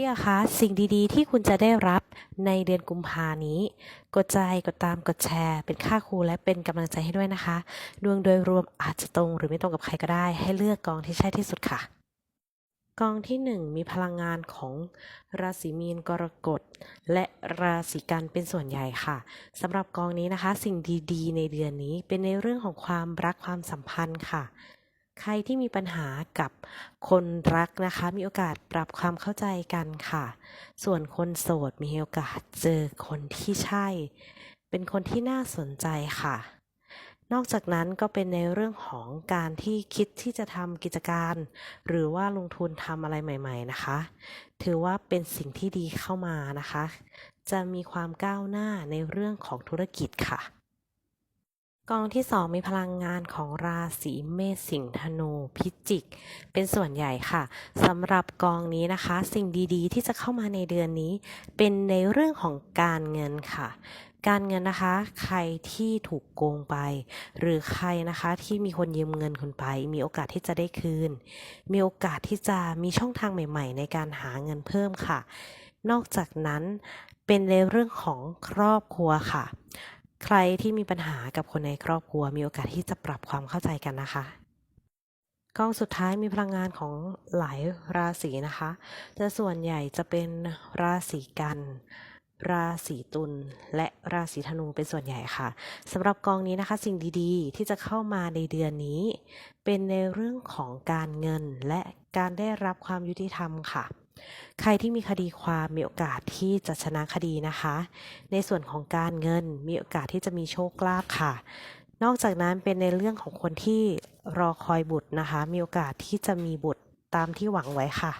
พี่อะคะ สิ่งดีๆ ที่คุณจะได้รับในเดือนกุมภานี้ กดใจกดตามกดแชร์ เป็นค่าครูและเป็นกำลังใจให้ด้วยนะคะ ดวงโดยรวมอาจจะตรงหรือไม่ตรงกับใครก็ได้ ให้เลือกกองที่ใช่ที่สุดค่ะกองที่ 1 มีพลังงานของราศีมีนกรกฎและราศีกันเป็นส่วนใหญ่ค่ะสำหรับกองนี้นะคะ สิ่งดีๆ ในเดือนนี้เป็นในเรื่องของความรักความสัมพันธ์ค่ะ ใครที่มีปัญหากับคนรักนะคะ มีโอกาสปรับความเข้าใจกันค่ะ ส่วนคนโสดมีโอกาสเจอคนที่ใช่ เป็นคนที่น่าสนใจค่ะ นอกจากนั้นก็เป็นในเรื่องของการที่คิดที่จะทำกิจการ หรือว่าลงทุนทำอะไรใหม่ ๆนะคะ ถือว่าเป็นสิ่งที่ดีเข้ามานะคะ จะมีความก้าวหน้าในเรื่องของธุรกิจค่ะ กองที่ 2 มีพลังงานของราศีเมษสิงห์ธนูพิจิก เป็นส่วนใหญ่ค่ะสำหรับกองนี้นะคะ สิ่งดีๆ ที่จะเข้ามาในเดือนนี้ เป็นในเรื่องของการเงินค่ะ การเงินนะคะ ใครที่ถูกโกงไป หรือใครนะคะที่มีคนยืมเงินคุณไป มีโอกาสที่จะได้คืน มีโอกาสที่จะมีช่องทางใหม่ ๆ ในการหาเงินเพิ่มค่ะ นอกจากนั้นเป็นในเรื่องของครอบครัวค่ะ ใครที่มีปัญหากับคนในครอบครัวมีโอกาสที่จะปรับความเข้าใจกันนะคะกองสุดท้ายมีพลังงานของหลายราศีนะคะแต่ส่วนใหญ่จะเป็นราศีกัน ราศีตุลและราศีธนูเป็นส่วนใหญ่ค่ะสำหรับกองนี้นะคะ สิ่งดีๆ ที่จะเข้ามาในเดือนนี้ เป็นในเรื่องของการเงินและการได้รับความยุติธรรมค่ะ ใครที่มีคดีความมีโอกาสที่จะชนะคดีนะคะ ในส่วนของการเงินมีโอกาสที่จะมีโชคลาภค่ะ นอกจากนั้นเป็นในเรื่องของคนที่รอคอยบุตรนะคะ มีโอกาสที่จะมีบุตรตามที่หวังไว้ค่ะ